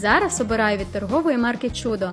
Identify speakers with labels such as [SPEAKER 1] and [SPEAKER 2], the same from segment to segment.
[SPEAKER 1] Зараз обираю від торгової марки Чудо,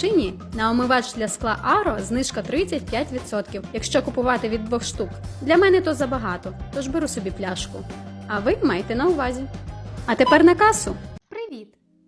[SPEAKER 1] на омивач для скла Аро знижка 35%, якщо купувати від двох штук. Для мене то забагато, тож беру собі пляшку. А ви майте на увазі. А тепер на касу.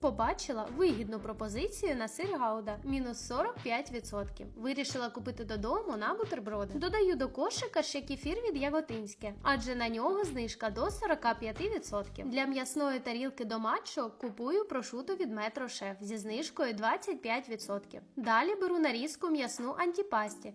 [SPEAKER 2] Побачила вигідну пропозицію на сир Гауда мінус 45%. Вирішила купити додому на бутерброди. Додаю до кошика ще кефір від Яготинське, адже на нього знижка до 45%. Для м'ясної тарілки до матчу купую прошуту від Метро Шеф зі знижкою 25%. Далі беру нарізку м'ясну антіпасті.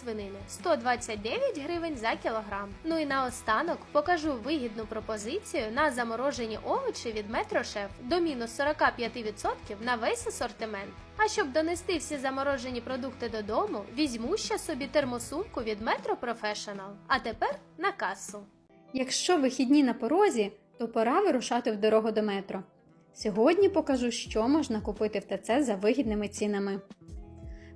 [SPEAKER 2] свинини 129 гривень за кілограм. Ну і наостанок покажу вигідну пропозицію на заморожені овочі від Метрошеф до мінус 45% на весь асортимент. А щоб донести всі заморожені продукти додому, візьму ще собі термосумку від Metro Professional. А тепер на касу.
[SPEAKER 1] Якщо вихідні на порозі, то пора вирушати в дорогу до метро. Сьогодні покажу, що можна купити в ТЦ за вигідними цінами.